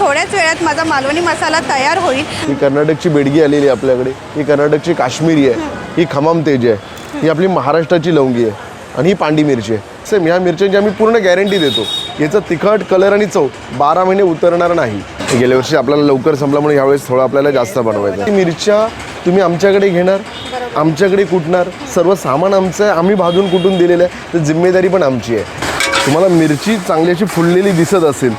थोड्याच वेळात माझा मालवणी मसाला तयार होईल. ही कर्नाटकची बेडगी आलेली आहे आपल्याकडे. ही कर्नाटकची काश्मीरी आहे. ही खमाम तेज आहे. ही आपली महाराष्ट्राची लवंगी आहे. आणि ही पांडी मिरची आहे. सेम ह्या मिरच्यांची आम्ही पूर्ण गॅरंटी देतो. याचं तिखट कलर आणि चव बारा महिने उतरणार नाही. गेल्या वर्षी आपल्याला लवकर संपला म्हणून यावेळेस थोडं आपल्याला जास्त बनवायचं मिरच्या तुम्ही आमच्याकडे घेणार आमच्याकडे कुटणार. सर्व सामान आमचं आहे. आम्ही भाजून कुटून दिलेलं आहे. तर जिम्मेदारी पण आमची आहे. तुम्हाला मिरची चांगली अशी फुललेली दिसत असेल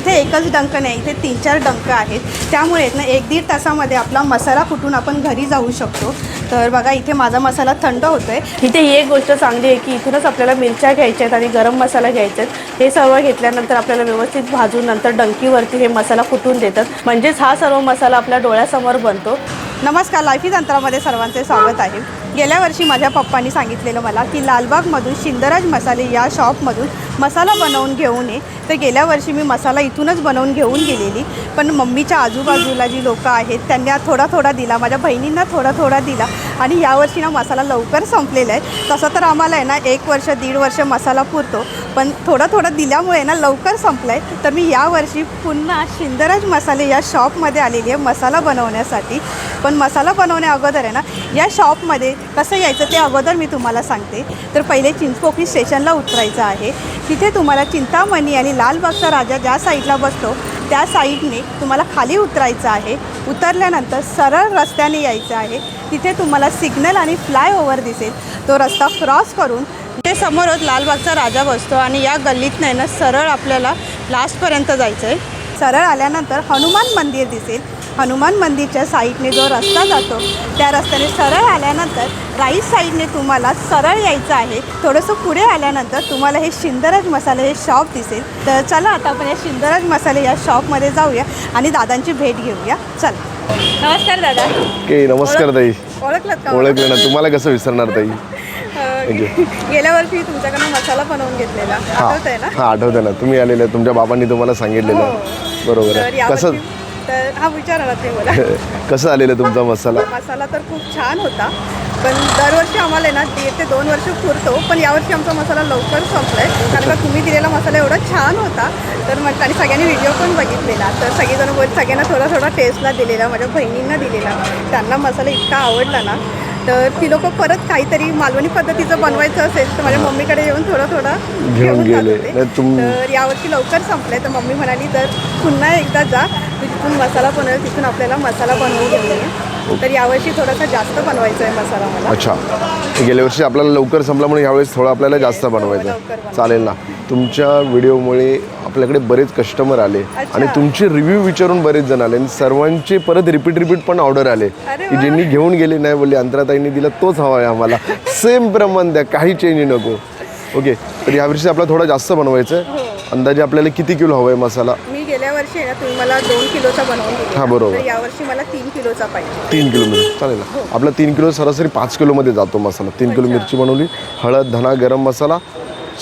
इथे एकच डंक नाही इथे तीन चार डंक आहेत. त्यामुळे ना एक दीड तासामध्ये आपला मसाला कुठून आपण घरी जाऊ शकतो. तर बघा इथे माझा मसाला थंड होतोय. इथे ही एक गोष्ट चांगली आहे की इथूनच आपल्याला मिरच्या घ्यायच्या आहेत आणि गरम मसाला घ्यायचा आहेत. हे सर्व घेतल्यानंतर आपल्याला व्यवस्थित भाजून नंतर डंकीवरती हे मसाला कुटून देतात. म्हणजेच हा सर्व मसाला आपल्या डोळ्यासमोर बनतो. नमस्कार लाईफी तंत्रामध्ये सर्वांचे स्वागत आहे. गेल्या वर्षी माझ्या पप्पांनी सांगितलेलं मला की लालबागमधून शिंदराज मसाले या शॉपमधून मसाला बनवून घेऊन ये तर गेल्या वर्षी मी मसाला इथूनच बनवून घेऊन गेलेली. पण मम्मीच्या आजूबाजूला जी लोकं आहेत त्यांना थोडा थोडा दिला. माझ्या बहिणींना थोडा थोडा दिला. आणि यावर्षी ना मसाला लवकर संपलेला आहे. तसं तर आम्हाला आहे ना एक वर्ष दीड वर्ष मसाला पुरतो. पण थोडा थोडा दिल्यामुळे ना लवकर संपला आहे तर मी यावर्षी पुन्हा शिंदराज मसाले या शॉपमध्ये आलेली आहे मसाला बनवण्यासाठी. पण मसाला बनवण्या अगोदर आहे ना या शॉपमध्ये कसं यायचं ते अगोदर मी तुम्हाला सांगते. तर पहिले चिंचपोकळी स्टेशनला उतरायचं आहे. तिथे तुम्हाला चिंतामणी आणि लालबागचा राजा ज्या साईडला बसतो त्या साईडने तुम्हाला खाली उतरायचं आहे. उतरल्यानंतर सरळ रस्त्याने यायचं आहे. तिथे तुम्हाला सिग्नल आणि फ्लायओव्हर दिसेल. तो रस्ता क्रॉस करून ते समोरच लालबागचा राजा बसतो आणि या गल्लीतनं नाही ना सरळ आपल्याला लास्टपर्यंत जायचं आहे सरळ आल्यानंतर हनुमान मंदिर दिसेल. हनुमान मंदिरच्या साईडने जो रस्ता जातो त्या रस्त्याने सरळ आल्यानंतर राईट साईडने तुम्हाला सरळ यायचं आहे. थोडंसं पुढे आल्यानंतर तुम्हाला हे शिंदराज मसाले हे शॉप दिसेल. तर चला आता आपण या शिंदराज मसाले या शॉपमध्ये जाऊया आणि दादांची भेट घेऊया. चला. नमस्कार दादा. के नमस्कार ताई. ओळखलात का? ओळखलं ना तुम्हाला कसं विसरणार ताई. गेल्या वर्षी तुमच्याकडनं मसाला बनवून घेतलेला. आठवतंय ना? हा आठवतं ना. तुम्ही आलेले तुमच्या बाबांनी तुम्हाला सांगितलेलं. हो. बरोबर आहे. कसं तर हा विचारा ना ते मला. कसं आलेलं तुमचा मसाला? मसाला तर खूप छान होता पण दरवर्षी आम्हाला ना दीड ते दोन वर्ष पुरतो पण यावर्षी आमचा मसाला लवकर संपलाय. कारण का तुम्ही दिलेला मसाला एवढा छान होता तर मग आणि सगळ्यांनी व्हिडिओ पण बघितलेला. तर सगळेजण बोल सगळ्यांना थोडा थोडा टेस्टला दिलेला माझ्या बहिणींना दिलेला. त्यांना मसाला इतका आवडला ना तर ती लोक परत काहीतरी मालवणी पद्धतीचं बनवायचं असेल तर माझ्या मम्मीकडे येऊन थोडा थोडा घेऊन जात गेले. होते. तर यावर्षी लवकर संपलंय. तर मम्मी म्हणाली तर पुन्हा एकदा जा तू जिथून मसाला बनवेल तिथून आपल्याला मसाला बनवून ये तर यावर्षी थोडासा जास्त बनवायचा आहे मसाला मला. अच्छा. गेल्या वर्षी आपल्याला लवकर संपल्यामुळे यावेळेस थोडं आपल्याला जास्त बनवायचं आहे. चालेल ना. तुमच्या व्हिडिओमुळे आपल्याकडे बरेच कस्टमर आले. आणि तुमचे रिव्ह्यू विचारून बरेच जण आले. आणि सर्वांचे परत रिपीट रिपीट पण ऑर्डर आले. की. ज्यांनी घेऊन गेले नाही बोलले अंतराताईंनी दिला तोच हवा आहे आम्हाला. सेम प्रमाण द्या काही चेंज नको. ओके तर यावर्षी आपल्याला थोडा जास्त बनवायचं हो. आहे अंदाजे आपल्याला किती किलो हवा आहे मसाला? वर्षी आहे ना तुम्ही मला दोन किलोचा बनवून दिला हा, बरोबर. तर यावर्षी मला तीन किलोचा पाहिजे. तीन किलो मिळेल चालेल. ना आपला तीन किलो सरासरी पाच किलोमध्ये जातो मसाला. तीन किलो मिरची बनवली हळद धना गरम मसाला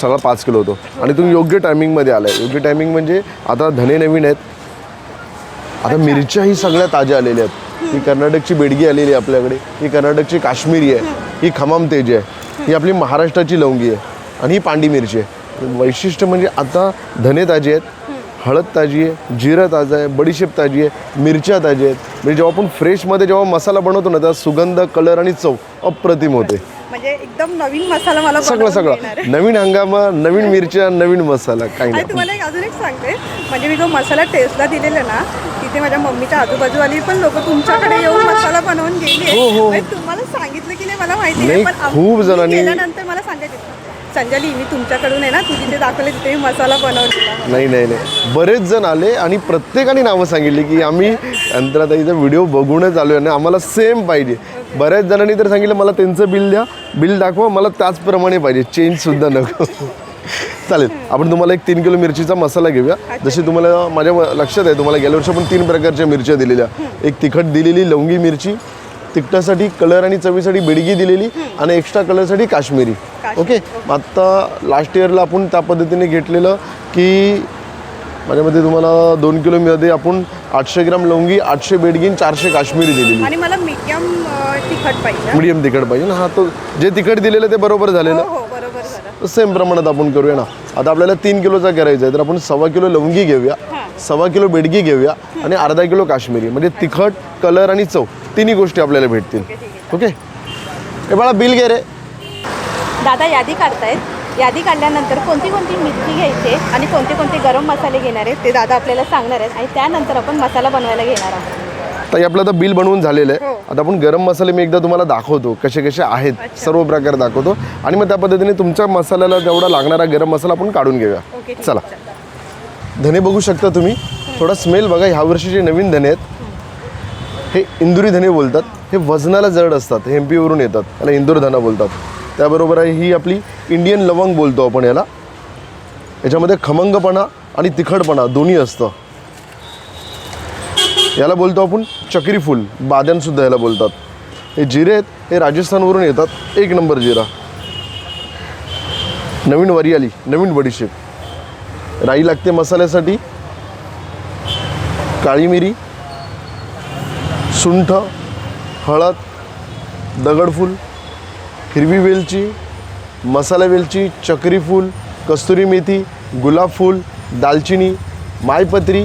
सगळा पाच किलो होतो. आणि तुम्ही योग्य टायमिंगमध्ये आलाय. योग्य टायमिंग म्हणजे आता धने नवीन आहेत. आता मिरच्याही सगळ्या ताज्या आलेल्या आहेत. ही कर्नाटकची बेडगी आलेली आहे आपल्याकडे. ही कर्नाटकची काश्मीरी आहे. ही खमाम तेज आहे. ही आपली महाराष्ट्राची लवंगी आहे. आणि ही पांडी मिरची आहे. वैशिष्ट्य म्हणजे आता धने ताजे आहेत. हळद ताजी आहे जिरं ताजं आहे बडीशेप ताजी आहे मिरच्या ताज्या आहेत. म्हणजे जेव्हा आपण फ्रेशमध्ये जेव्हा मसाला बनवतो ना त्याचा सुगंध कलर आणि चव अप्रतिम होते. म्हणजे एकदम नवीन मसाला मला सगळं सगळं. नवीन हंगामा नवीन मिरच्या नवीन मसाला काही नाही. तुम्हाला एक अजून एक सांगते. म्हणजे मी जो मसाला टेस्टला दिलेला ना तिथे माझ्या मम्मीच्या आजूबाजूवाली पण लोक तुमच्याकडे येऊन मसाला बनवून गेले हो, हो. म्हणजे तुम्हाला सांगितलं की नाही मला माहिती नाही, खूप जणांनी- मला सांगायचं. संजली मी तुमच्याकडून आहे ना तू जिथे दाखवले तिथे मी मसाला बनवलेला नाही नाही नाही. बरेच जण आले आणि प्रत्येकाने नावं सांगितली की आम्ही अंतराताईचा व्हिडिओ बघूनच आलो आहे आणि आम्हाला सेम पाहिजे. बऱ्याच जणांनी तर सांगितलं मला त्यांचं बिल द्या. बिल दाखवा. मला त्याचप्रमाणे पाहिजे. चेंजसुद्धा नको. चालेल. आपण तुम्हाला एक तीन किलो मिरचीचा मसाला घेऊया. जशी तुम्हाला माझ्या लक्षात आहे तुम्हाला गेल्या वर्षी आपण तीन प्रकारच्या मिरच्या दिलेल्या. एक तिखट दिलेली लवंगी मिरची तिखटासाठी कलर आणि चवीसाठी बेडगी दिलेली आणि एक्स्ट्रा कलरसाठी काश्मीरी. ओके. आत्ता लास्ट इयरला आपण त्या पद्धतीने घेतलेलं की माझ्यामध्ये तुम्हाला दोन किलोमध्ये आपण आठशे ग्राम लवंगी आठशे बेडगी चारशे काश्मीरी दिलेली. आणि मला मीडियम तिखट पाहिजे. मीडियम तिखट पाहिजे. ना हा तो जे तिखट दिलेलं ते बरोबर हो झालेलं. हो झालं तर सेम प्रमाणात आपण करूया ना. आता आपल्याला तीन किलोचा करायचा आहे तर आपण सव्वा किलो लवंगी घेऊया सव्वा किलो बेडगी घेऊया आणि अर्धा किलो काश्मीरी. म्हणजे तिखट कलर आणि चव तिन्ही गोष्टी आपल्याला भेटतील. ओके? हे बाळा बिल घे रे. दादा यादी काढतायत. यादी काढल्यानंतर कोणती कोणती मिरची घ्यायची आणि कोणते कोणते गरम मसाले घेणार आहेत ते दादा आपल्याला सांगणार आहेत. आणि त्यानंतर आपण मसाला बनवायला घेणार आहोत. तर आपलं आता बिल बनवून झालेलं आहे. हो. आता आपण गरम मसाले मी एकदा तुम्हाला दाखवतो कसे कसे आहेत सर्व प्रकार दाखवतो. आणि मग त्या पद्धतीने तुमच्या मसाल्याला जेवढा लागणारा गरम मसाला आपण काढून घेऊया. चला. धने बघू शकता तुम्ही. थोडा स्मेल बघा ह्या वर्षीचे नवीन धने आहेत हे इंदुरी धने बोलतात. हे वजनाला जड असतात हे एम पीवरून येतात याला इंदूर धना बोलतात. त्याबरोबर आहे ही आपली इंडियन लवंग बोलतो आपण याला. याच्यामध्ये खमंगपणा आणि तिखटपणा दोन्ही असतं. याला बोलतो आपण चक्री फूल. बाद्यांसुद्धा याला बोलतात. हे जिरे आहेत हे राजस्थानवरून येतात. एक नंबर जिरा. नवीन वरियाली नवीन बडीशेप राई लागते मसाल्यासाठी. काळी मिरी सुंठ हळद दगडफूल हिरवी वेलची मसाला वेलची चक्री फूल कस्तुरी मेथी गुलाब फूल दालचिनी मायपत्री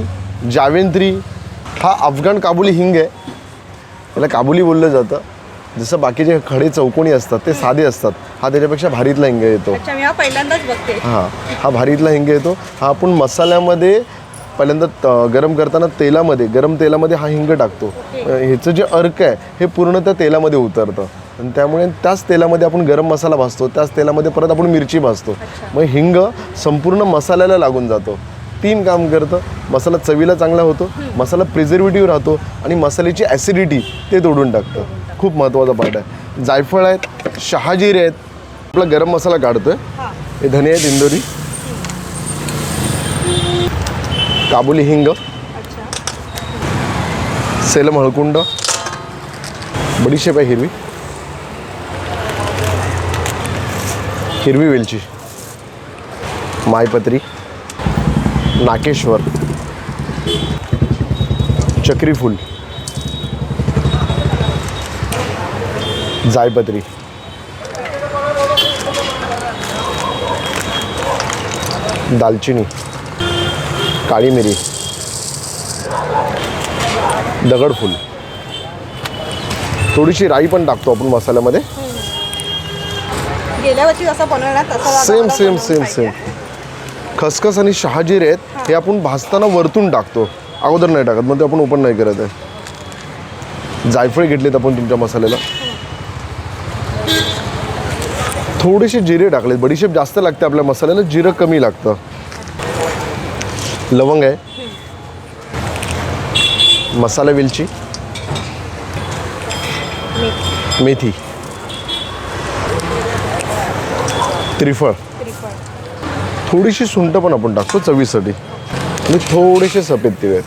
जावेंत्री हा अफगाण काबुली हिंग आहे. याला काबुली बोललं जातं. जसं बाकीचे खडे चौकोनी असतात ते साधे असतात. हा त्याच्यापेक्षा भारीतला हिंग येतो. अच्छा मी हा पहिल्यांदाच बघते. हां हा भारीतला हिंग येतो. हा आपण मसाल्यामध्ये पहिल्यांदा त- गरम करताना तेलामध्ये गरम तेलामध्ये हा हिंग टाकतो. अ, ह्याचं जे अर्क आहे हे पूर्ण त्या तेलामध्ये उतरतं. आणि त्यामुळे त्याच तेलामध्ये आपण गरम मसाला भाजतो त्याच तेलामध्ये परत आपण मिरची भाजतो. मग हिंग संपूर्ण मसाल्याला लागून जातो. तीन काम करतं. मसाला चवीला चांगला होतो मसाला प्रिझर्वेटिव्ह राहतो आणि मसाल्याची ॲसिडिटी ते तोडून टाकतं. खूप महत्त्वाचा पार्ट आहे. जायफळ आहेत शहाजीरे आहेत. आपला गरम मसाला काढतोय. हां. हे धने आहेत इंदोरी काबुली हिंग. सेलम हळकुंड. बडीशेप आहे हिरवी. हिरवी वेलची. मायपत्री. नाकेश्वर चक्री फूल जायपत्री दालचिनी. काळी मिरी दगडफूल. थोडीशी राई पण टाकतो आपण मसाल्यामध्ये. गेल्या वर्षी जसं बनवणार सेम सेम सेम. सेम खसखस आणि शहाजीर आहेत हे. आपण भाजताना वरतून टाकतो. अगोदर नाही टाकत मग ते आपण ओपन नाही करत आहे. जायफळ घेतलेत आपण तुमच्या मसाल्याला. थोडेसे जिरे टाकलेत बडीशेप जास्त लागते आपल्या मसाल्याला जिरं कमी लागतं. लवंग आहे. मसाला वेलची. मेथी. त्रिफळ. थोडीशी सुंठ पण आपण टाकतो चवीसाठी. आणि थोडेसे सफेद तिळ. आहेत.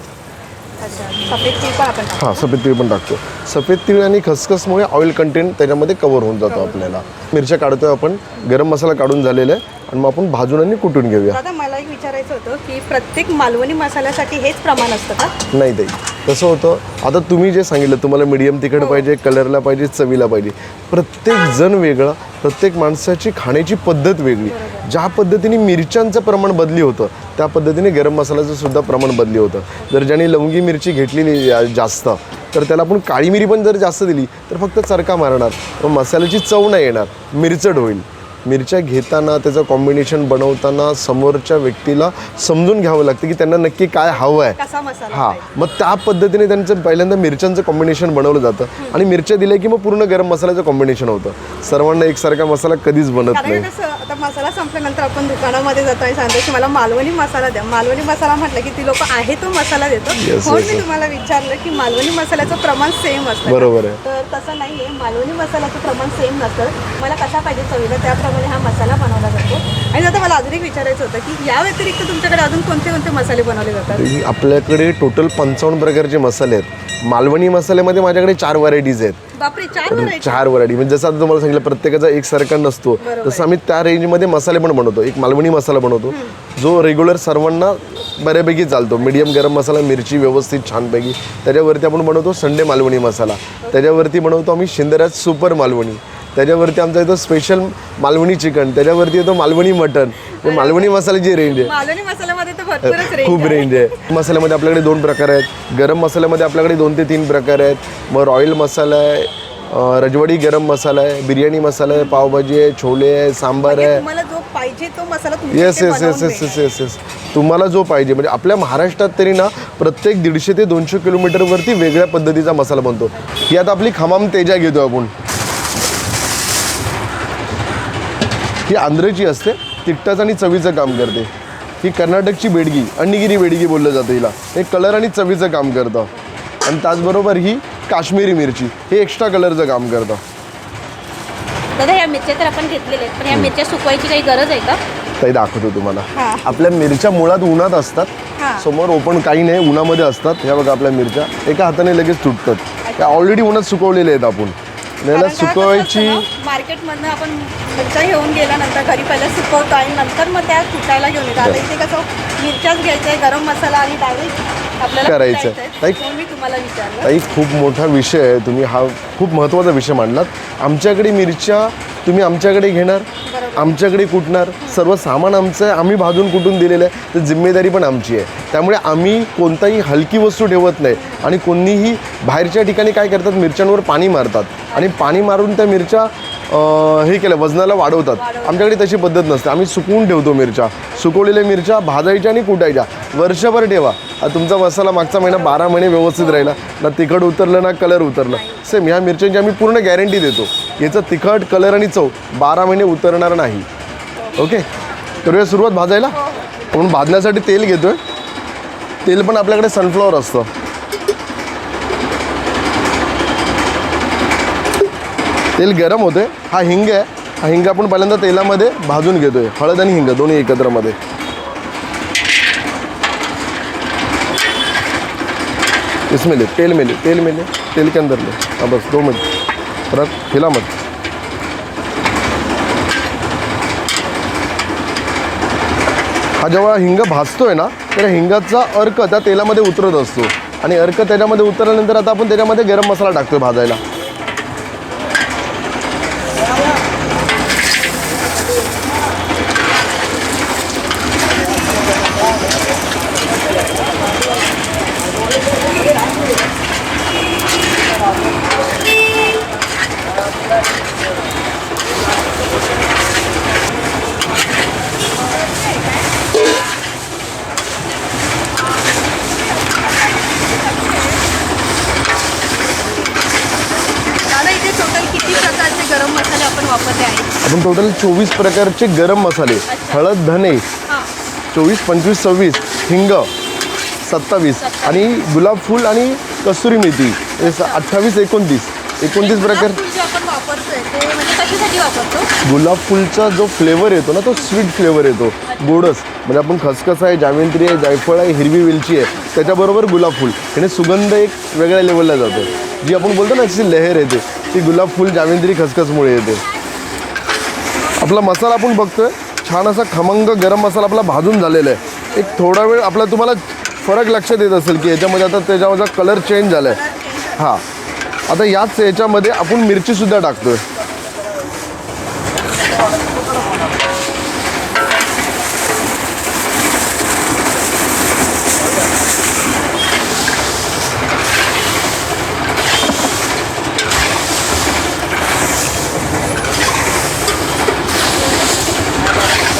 हां सफेद तीळ पण टाकतो. सफेद तीळ आणि खसखसमुळे ऑइल कंटेंट त्याच्यामध्ये कवर होऊन जातो आपल्याला. मिरच्या काढतोय आपण गरम मसाला काढून झालेला आहे. आणि मग आपण भाजून आणि कुटून घेऊया. दादा मला एक विचारायचं होतं की प्रत्येक मालवणी मसाल्यासाठी हेच प्रमाण असतं का? नाही ताई कसं होतं. आता तुम्ही जे सांगितलं तुम्हाला मीडियम तिखट पाहिजे कलरला पाहिजे चवीला पाहिजे. प्रत्येक जण वेगळा प्रत्येक माणसाची खाण्याची पद्धत वेगळी. ज्या पद्धतीने मिरच्यांचं प्रमाण बदली होतं त्या पद्धतीने गरम मसाल्याचं सुद्धा प्रमाण बदली होतं. जर ज्याने लवंगी मिरची घेतलेली जास्त तर त्याला आपण काळी मिरी पण जर जास्त दिली तर फक्त चरका मारणार. पण मसाल्याची चव नाही येणार मिरचट होईल. मिरच्या घेताना त्याचं कॉम्बिनेशन बनवताना समोरच्या व्यक्तीला समजून घ्यावं लागतं की त्यांना नक्की काय हवं आहे कसा मसाला हा? मग त्या पद्धतीने त्यांचं पहिल्यांदा मिरच्यांचं कॉम्बिनेशन बनवलं जातं. आणि मिरच्या दिल्या की मग पूर्ण गरम मसाल्याचं कॉम्बिनेशन होतं. सर्वांना एकसारखा मसाला कधीच बनत नाही. आता मसाला संपल्यानंतर आपण दुकानामध्ये जातो आणि सांगतो की मला मालवणी मसाला द्या. मालवणी मसाला म्हटलं की ती लोक आहे तो मसाला देतो म्हणून मी. तुम्हाला विचारलं की मालवणी मसाल्याचं प्रमाण सेम असतं? बरोबर आहे. तर तसं नाहीये. मालवणी मसाल्याचं प्रमाण सेम नसतं. मला कसा पाहिजे चवीला त्याप्रमाणे हा मसाला बनवला जातो. आणि आता मला अजून एक विचारायचं होतं की या व्यतिरिक्त तुमच्याकडे अजून कोणते कोणते मसाले बनवले जातात? आपल्याकडे टोटल पंचावन्न प्रकारचे मसाले आहेत. मालवणी मसाल्यामध्ये माझ्याकडे चार व्हरायटीज आहेत. बापरे चार व्हरायटी चार व्हरायटी म्हणजे जसं आता तुम्हाला सांगितलं प्रत्येकाचा एकसारखा नसतो. बरोबर. तसं आम्ही त्या रेंजमध्ये मसाले पण बनवतो. एक मालवणी मसाला बनवतो. जो रेग्युलर सर्वांना बऱ्यापैकी चालतो. मीडियम गरम मसाला मिरची व्यवस्थित छानपैकी. त्याच्यावरती आपण बनवतो संडे मालवणी मसाला. त्याच्यावरती बनवतो आम्ही शिंदराज सुपर मालवणी. त्याच्यावरती आमचा येतो स्पेशल मालवणी चिकन त्याच्यावरती येतो मालवणी मटन हे मालवणी मसाल्याची रेंज आहे. मालवणी मसाल्यामध्ये तर भरपूरच रेंज खूप रेंज आहे. मसाल्यामध्ये आपल्याकडे दोन प्रकार आहेत. गरम मसाल्यामध्ये आपल्याकडे दोन ते तीन प्रकार आहेत. मग रॉयल मसाला आहे अं, रजवाडी गरम मसाला आहे बिर्याणी मसाला आहे पावभाजी आहे छोले आहे सांबार आहे. तुम्हाला जो पाहिजे तो मसाला तुमच्या येस इथे येस येस बनवून येस येस येस येस तुम्हाला जो पाहिजे म्हणजे आपल्या महाराष्ट्रात तरी ना प्रत्येक दीडशे ते दोनशे किलोमीटरवरती वेगळ्या पद्धतीचा मसाला बनतो. ही आता आपली खमाम तेजा घेतो आपण. ही आंध्रची असते तिखटाचं आणि चवीचं काम करते. ही कर्नाटकची बेडगी अण्णगिरी बेडगी बोललं जातं हिला. हे कलर आणि चवीचं काम करतं. आणि त्याचबरोबर ही काश्मीरी मिरची हे एक्स्ट्रा कलरचं काम करतं. दादा ह्या मिरच्या तर आपण घेतलेल्या आहेत पण ह्या मिरच्या सुकवायची काही गरज आहे का? ताई दाखवतो तुम्हाला. हा. आपल्या मिरच्या मुळात उन्हात असतात. समोर ओपन काही नाही उन्हामध्ये असतात. ह्या बघा आपल्या मिरच्या एका हाताने लगेच तुटतात. त्या ऑलरेडी उन्हात सुकवलेल्या आहेत आपण. याला सुकवायची मार्केटमधनं आपण मिरच्या घेऊन गेल्यानंतर घरी पहिलं सुकवतो आणि नंतर मग त्या कुटायला घेऊन येतो आता इथे कसं मिरच्याच घ्यायच्या आहे गरम मसाला आणि डायरेक्ट आपल्याला करायचं. ताई- ताई खूप मोठा विषय आहे. तुम्ही हा खूप महत्त्वाचा विषय मांडलात. आमच्याकडे मिरच्या तुम्ही आमच्याकडे घेणार आमच्याकडे कुटणार. सर्व सामान आमचं आहे. आम्ही भाजून कुटून दिलेलं आहे. तर जिम्मेदारी पण आमची आहे. त्यामुळे आम्ही कोणताही हलकी वस्तू ठेवत नाही. आणि कोणीही बाहेरच्या ठिकाणी काय करतात मिरच्यांवर पाणी मारतात. आणि पाणी मारून त्या मिरच्या हे केलं वजनाला वाढवतात. आमच्याकडे तशी पद्धत नसते. आम्ही सुकवून ठेवतो मिरच्या. सुकवलेल्या मिरच्या भाजायच्या आणि कुटायच्या. वर्षभर ठेवा. तुमचा मसाला मागचा महिना बारा महिने व्यवस्थित राहिला. ना तिखट उतरलं ना कलर उतरलं. सेम ह्या मिरच्यांची आम्ही पूर्ण गॅरंटी देतो. याचं तिखट कलर आणि चव बारा महिने उतरणार नाही. ओके करूया सुरुवात भाजायला? म्हणून भाजण्यासाठी तेल घेतो आहे तेल पण आपल्याकडे सनफ्लॉवर असतं. तेल गरम होते हा हिंग आहे. हा हिंग आपण पहिल्यांदा तेलामध्ये भाजून घेतोय. हळद आणि हिंग दोन्ही एकत्रमध्ये इसमें ले तेल में ले तेल में ले तेल के अंदर ले। हाँ बस दो मिनट। रख हिला मत। हा जेव्हा हिंग भाजतोय ना तर हिंगाचा अर्क त्या तेलामध्ये उतरत असतो. आणि अर्क त्याच्यामध्ये उतरल्यानंतर आता आपण त्याच्यामध्ये गरम मसाला टाकतोय भाजायला दादा इथे टोटल किती प्रकारचे गरम मसाले आपण वापरले आहेत आपण टोटल चोवीस प्रकारचे गरम मसाले. हळद धने. चोवीस पंचवीस सव्वीस. हिंग. सत्तावीस. आणि गुलाब फूल आणि कस्तुरी मेथी. अठ्ठावीस एकोणतीस. एकोणतीस प्रकार म्हणजे गुलाब फुलचा जो फ्लेवर येतो ना तो स्वीट फ्लेवर येतो. गोडस. म्हणजे आपण खसखस आहे जावेंत्री आहे जायफळ आहे हिरवी वेलची आहे. त्याच्याबरोबर गुलाब फूल. याने सुगंध एक वेगळ्या लेवलला जातो. जी आपण बोलतो ना त्याची लहर येते. ती गुलाब फूल जावेंत्री खसखसमुळे येते. आपला मसाला आपण बघतोय. छान असा खमंग गरम मसाला आपला भाजून झालेला आहे. एक थोडा वेळ आपला तुम्हाला फरक लक्षात येत असेल की याच्यामध्ये आता त्याच्यामध्ये कलर चेंज झाला आहे हां. आता याच याच्यामध्ये आपण मिरचीसुद्धा टाकतोय.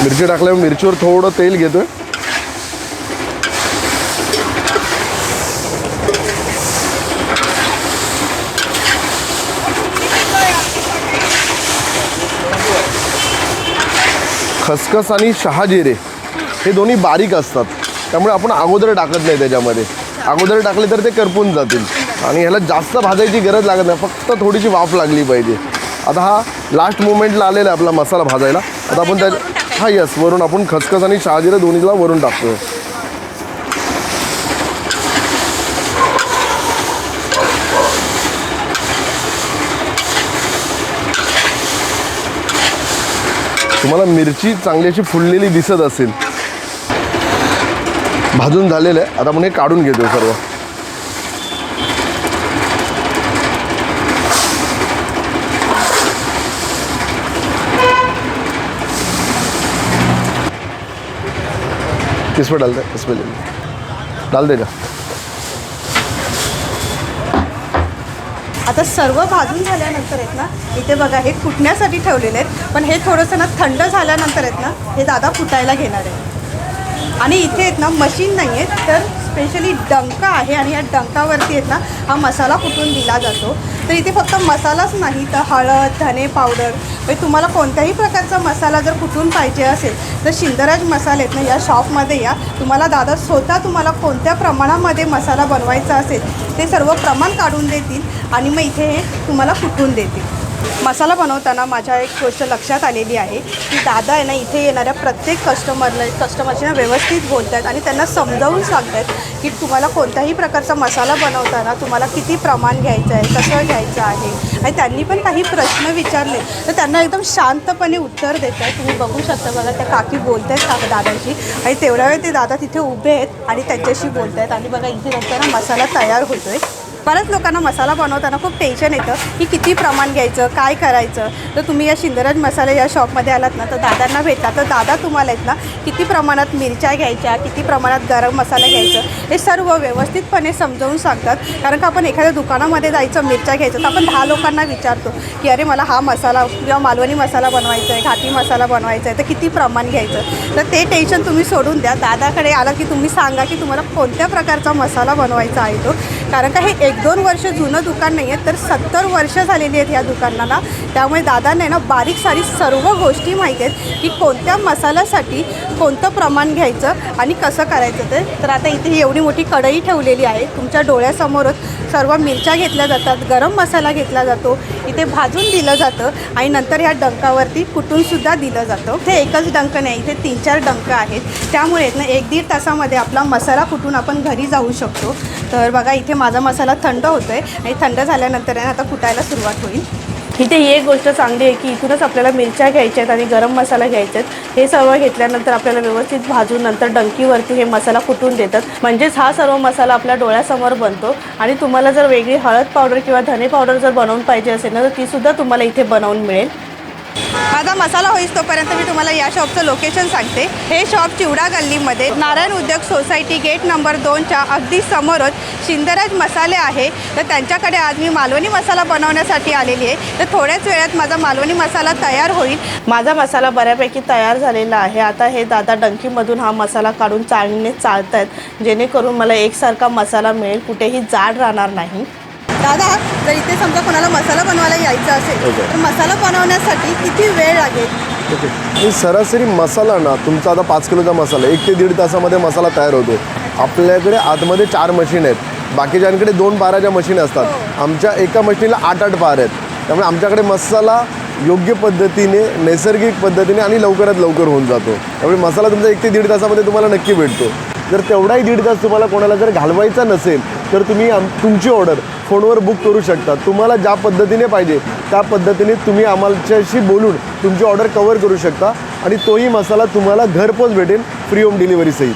मिरची टाकल्यावर मिरचीवर थोडं तेल घेतोय. खसखस आणि शहाजिरे हे दोन्ही बारीक असतात. त्यामुळे आपण अगोदर टाकत नाही त्याच्यामध्ये. अगोदर टाकले तर ते करपून जातील. आणि ह्याला जास्त भाजायची गरज लागत नाही. फक्त थोडीशी वाफ लागली पाहिजे. आता हा लास्ट मोमेंटला आलेला आहे आपला मसाला भाजायला. आता आपण त्या हा यस वरून आपण खसखस आणि शहाजिरे दोन्हीला वरून टाकतोय. तुम्हाला मिरची चांगली अशी फुललेली दिसत असेल. भाजून झालेलं आहे. आता आपण हे काढून घेतोय सर्व. किसमें डालते हैं इसमें ले डाल देगा। आता सर्व भाजून झाल्यानंतर आहेत ना इथे बघा हे फुटण्यासाठी ठेवलेले आहेत पण हे थोडंसं ना थंड झाल्यानंतर आहेत ना हे दादा फुटायला घेणार आहे आणि इथे आहेत ना मशीन नाही आहे तर स्पेशली डंका आहे आणि या डंकावरती आहेत ना हा मसाला कुटून दिला जातो. तर इथे फक्त मसालाच नाही तर हळद धने पावडर म्हणजे तुम्हाला कोणत्याही प्रकारचा मसाला जर कुठून पाहिजे असेल तर शिंदराज मसाले आहेत ना या शॉपमध्ये या. तुम्हाला दादा स्वतः तुम्हाला कोणत्या प्रमाणामध्ये मसाला बनवायचा असेल ते सर्व प्रमाण काढून देतील आणि मग इथे हे तुम्हाला कुठून देतील. मसाला बनवताना माझ्या एक गोष्ट लक्षात आलेली आहे की दादा आहे ना इथे येणाऱ्या प्रत्येक कस्टमरला कस्टमरशी ना व्यवस्थित बोलत आहेत आणि त्यांना समजावून सांगत आहेत की तुम्हाला कोणत्याही प्रकारचा मसाला बनवताना तुम्हाला किती प्रमाण घ्यायचं आहे कसं घ्यायचं आहे? आणि त्यांनी पण काही प्रश्न विचारले. तर त्यांना एकदम शांतपणे उत्तर देत आहे तुम्ही बघू शकता बघा त्या काकी बोलत आहेत का दादाशी? आणि तेवढ्या वेळ ते दादा तिथे उभे आहेत आणि त्यांच्याशी बोलत आहेत आणि बघा इथे नंतर ना मसाला तयार होतो आहे बऱ्याच लोकांना मसाला बनवताना खूप टेन्शन येतं की किती प्रमाण घ्यायचं काय करायचं. तर तुम्ही या शिंदराज मसाले या शॉपमध्ये आलात ना तर दादांना भेटला तर दादा तुम्हाला आहेत ना किती प्रमाणात मिरच्या घ्यायच्या किती प्रमाणात गरम मसाला घ्यायचं हे सर्व व्यवस्थितपणे समजावून सांगतात. कारण का आपण एखाद्या दुकानामध्ये जायचं मिरच्या घ्यायचं तर आपण दहा लोकांना विचारतो की अरे मला हा मसाला किंवा मालवणी मसाला बनवायचा आहे घाटी मसाला बनवायचा आहे तर किती प्रमाण घ्यायचं. तर ते टेन्शन तुम्ही सोडून द्या. दादाकडे आला की तुम्ही सांगा की तुम्हाला कोणत्या प्रकारचा मसाला बनवायचा आहे तो. कारण का हे एक दोन वर्ष जुनं दुकान नाही आहे तर सत्तर वर्ष झालेली आहेत ह्या दुकानाला. त्यामुळे दादाने ना बारीक सारी सर्व गोष्टी माहीत आहेत की कोणत्या मसाल्यासाठी कोणतं प्रमाण घ्यायचं आणि कसं करायचं ते. तर आता इथे ही एवढी मोठी कढई ठेवलेली आहे. तुमच्या डोळ्यासमोरच सर्व मिरच्या घेतल्या जातात गरम मसाला घेतला जातो इथे भाजून दिलं जातं आणि नंतर ह्या डंकावरती कुटूनसुद्धा दिलं जातं. इथे एकच डंक नाही इथे तीन चार डंक आहेत. त्यामुळे ना एक दीड तासामध्ये आपला मसाला कुटून आपण घरी जाऊ शकतो. तर बघा इथे माझा मसाला थंड होतो आहे आणि थंड झाल्यानंतर आता फुटायला सुरुवात होईल. इथे ही एक गोष्ट चांगली आहे की इथूनच आपल्याला मिरच्या घ्यायच्या आहेत आणि गरम मसाला घ्यायचे आहेत. हे सर्व घेतल्यानंतर आपल्याला व्यवस्थित भाजून नंतर डंकीवरती हे मसाला कुटून देतात. म्हणजेच हा सर्व मसाला आपल्या डोळ्यासमोर बनतो आणि तुम्हाला जर वेगळी हळद पावडर किंवा धने पावडर जर बनवून पाहिजे असेल ना तर तीसुद्धा तुम्हाला इथे बनवून मिळेल. माझा मसाला होईस तोपर्यंत मी तुम्हाला या शॉपचं लोकेशन सांगते. हे शॉप चिवडा गल्लीमध्ये नारायण उद्योग सोसायटी गेट नंबर दोनच्या अगदी समोरच शिंदराज मसाले आहे. तर त्यांच्याकडे आज मी मालवणी मसाला बनवण्यासाठी आलेली आहे. तर थोड्याच वेळात माझा मालवणी मसाला तयार होईल. माझा मसाला बऱ्यापैकी तयार झालेला आहे. आता हे दादा डंकीमधून हा मसाला काढून चाळणीने चालत आहेत जेणेकरून मला एकसारखा मसाला मिळेल. कुठेही जाड राहणार नाही. दादा जर इथे समजा कोणाला मसाला बनवायला यायचा असेल Okay. तर मसाला बनवण्यासाठी किती वेळ लागेल? ओके. आणि सरासरी मसाला ना तुमचा आता पाच किलोचा मसाला एक ते दीड तासामध्ये मसाला तयार होतो. आपल्याकडे आतमध्ये चार मशीन आहेत. बाकीच्यांकडे दोन पाराच्या मशीन असतात. आमच्या एका मशीनला आठ आठ पार आहेत. त्यामुळे आमच्याकडे मसाला योग्य पद्धतीने नैसर्गिक पद्धतीने आणि लवकरात लवकर होऊन जातो. त्यामुळे मसाला तुमचा एक ते दीड तासामध्ये तुम्हाला नक्की भेटतो. जर तेवढाही दीड तास तुम्हाला कोणाला जर घालवायचा नसेल तर तुम्ही आम तुमची ऑर्डर फोनवर बुक करू शकता. तुम्हाला ज्या पद्धतीने पाहिजे त्या पद्धतीने तुम्ही आमच्याशी बोलून तुमची ऑर्डर कवर करू शकता आणि तोही मसाला तुम्हाला घरपोच भेटेल फ्री होम डिलिव्हरी सहित.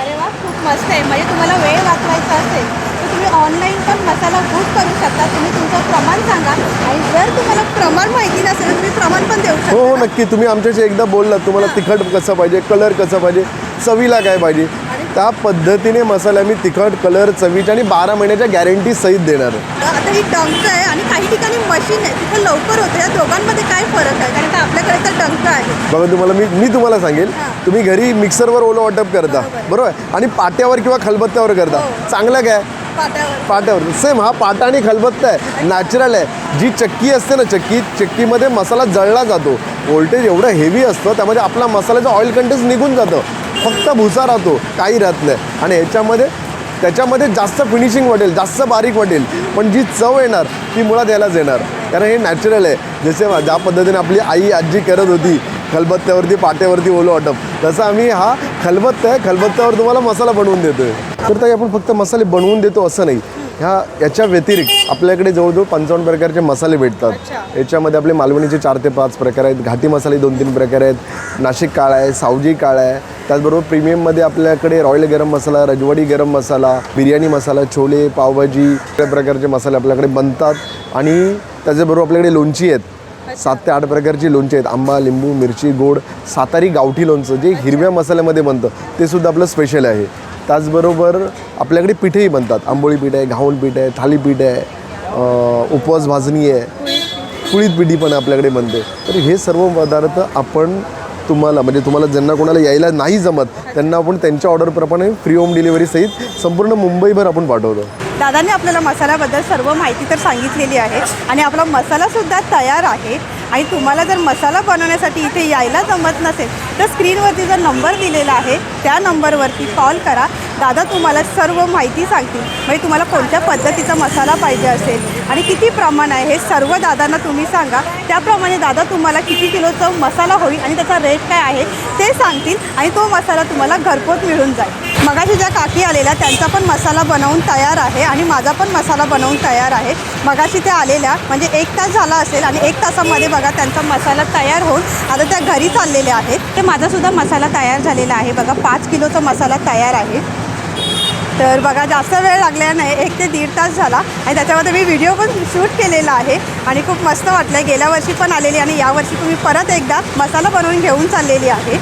अरे वा खूप मस्त आहे. म्हणजे तुम्हाला वेळ वाचवायचा असेल तर तुम्ही ऑनलाईन पण मसाला बुक करू शकता. तुम्ही तुमचं प्रमाण सांगा. आणि जर तुम्हाला प्रमाण माहिती नसेल तर तुम्ही प्रमाण पण देऊ हो शकता. हो नक्की. तुम्ही आमच्याशी एकदा बोललात तुम्हाला तिखट कसं पाहिजे कलर कसं पाहिजे चवीला काय पाहिजे त्या पद्धतीने मसाले आम्ही तिखट कलर चवीच्या आणि बारा महिन्याच्या गॅरंटी सहित देणार आहे. आता ही डंक आहे आणि काही ठिकाणी मशीन आहे. तिथे लवकर होतं. या दोघांमध्ये काय फरक आहे? कारण का आपल्याकडे तर डंक आहे. बघा तुम्हाला मी मी तुम्हाला सांगेल. तुम्ही घरी मिक्सरवर ओलं वाटप करता. बरोबर. बरोबर? आणि पाट्यावर किंवा खलबत्त्यावर करता. हो. चांगलं काय? पाट्यावर. पाट्यावर. सेम हा पाटा आणि खलबत्ता आहे. नॅचरल आहे. जी चक्की असते ना चक्की चक्कीमध्ये मसाला जळला जातो. व्होल्टेज एवढं हेवी असतं त्यामध्ये आपला मसाल्याचं ऑइल कंटेंट निघून जातं. फक्त भुसा राहतो काही राहत नाही. आणि ह्याच्यामध्ये त्याच्यामध्ये जास्त फिनिशिंग वाटेल जास्त बारीक वाटेल. पण जी चव येणार ती मुळात यालाच येणार. कारण हे नॅचरल आहे. जसे ज्या पद्धतीने आपली आई आजी करत होती खलबत्त्यावरती पाट्यावरती ओलं वाटप तसं आम्ही हा खलबत्ता आहे. खलबत्त्यावर तुम्हाला मसाला बनवून देतोय. तर ताई आपण फक्त मसाले बनवून देतो असं नाही. ह्या याच्या व्यतिरिक्त आपल्याकडे जवळजवळ पंचावन्न प्रकारचे मसाले भेटतात. याच्यामध्ये आपले मालवणीचे चार ते पाच प्रकार आहेत. घाटी मसाले दोन तीन प्रकार आहेत. नाशिक काळा आहे सावजी काळा आहे. त्याचबरोबर प्रीमियममध्ये आपल्याकडे रॉयल गरम मसाला रजवाडी गरम मसाला बिर्याणी मसाला छोले पावभाजी सगळ्या प्रकारचे मसाले आपल्याकडे बनतात. आणि त्याच्याबरोबर आपल्याकडे लोणची आहेत. सात ते आठ प्रकारची लोणचे आहेत. आंबा लिंबू मिरची गोड सातारी गावठी लोणचं जे हिरव्या मसाल्यामध्ये बनतं ते सुद्धा आपलं स्पेशल आहे. त्याचबरोबर आपल्याकडे पिठेही बनतात. आंबोळी पीठ आहे घावण पीठ आहे थालीपीठ आहे उपवास भाजणी आहे. पुळीत पिठी पण आपल्याकडे बनते. तर हे सर्व पदार्थ आपण तुम्हाला म्हणजे तुम्हाला ज्यांना कोणाला यायला नाही जमत त्यांना आपण त्यांच्या ऑर्डरप्रमाणे फ्री होम डिलिव्हरी सहित संपूर्ण मुंबईभर आपण पाठवतो. दादांनी आपल्याला मसाल्याबद्दल सर्व माहिती तर सांगितलेली आहे आणि आपला मसालासुद्धा तयार आहे. आणि तुम्हाला जर मसाला बनवण्यासाठी इथे यायला जमत नसेल तर स्क्रीनवरती जो नंबर दिलेला आहे त्या नंबरवरती कॉल करा. दादा तुम्हाला सर्व माहिती सांगतील. म्हणजे तुम्हाला कोणत्या पद्धतीचा मसाला पाहिजे असेल आणि किती प्रमाण आहे हे सर्व दादांना तुम्ही सांगा. त्याप्रमाणे दादा तुम्हाला किती किलोचा मसाला होईल आणि त्याचा रेट काय आहे ते सांगतील आणि तो मसाला तुम्हाला घरपोच मिळून जाईल. मगाशी ज्या काकी आलेल्या त्यांचा पण मसाला बनवून तयार आहे आणि माझा पण मसाला बनवून तयार आहे. मगाशी त्या आलेल्या म्हणजे एक तास झाला असेल आणि एक तासामध्ये बघा त्यांचा मसाला तयार होऊन आता त्या घरी चाललेल्या आहेत. ते माझासुद्धा मसाला तयार झालेला आहे. बघा पाच किलोचा मसाला तयार आहे. तर बघा जास्त वेळ लागला नाही. एक ते दीड तास झाला आणि त्याच्यामध्ये मी व्हिडिओ पण शूट केलेला आहे आणि खूप मस्त वाटलं आहे गेल्या वर्षी पण आलेली आणि यावर्षी तुम्ही परत एकदा मसाला बनवून घेऊन चाललेली आहे.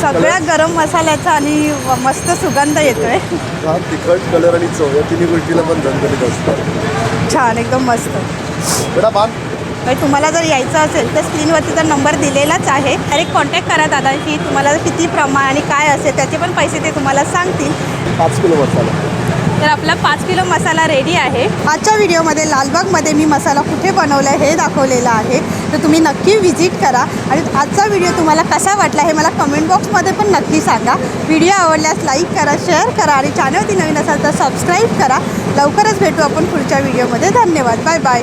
सगळ्या गरम मसाल्याचा आणि मस्त सुगंध येतोय. हा तिखट कलर आणि चव या तिन्ही गोष्टीला पण झणझणीत असतात. छान एकदम मस्त. म्हणजे तुम्हाला जर यायचं असेल तर स्क्रीनवरती तर नंबर दिलेलाच आहे. डायरेक्ट कॉन्टॅक्ट करा दादांशी. तुम्हाला किती प्रमाण आणि काय असेल त्याचे पण पैसे ते तुम्हाला सांगतील. पाच किलो मसाला. तर आपला पाच किलो मसाला रेडी आहे. आजच्या व्हिडिओमध्ये लालबागमध्ये मी मसाला कुठे बनवला आहे हे दाखवलेलं आहे. तर तुम्ही नक्की व्हिजिट करा. आणि आजचा व्हिडिओ तुम्हाला कसा वाटला हे मला कमेंट बॉक्समध्ये पण नक्की सांगा. व्हिडिओ आवडल्यास लाईक करा शेअर करा आणि चॅनलवरती नवीन असाल तर सबस्क्राईब करा. लवकरच भेटू आपण पुढच्या व्हिडिओमध्ये धन्यवाद. Bye bye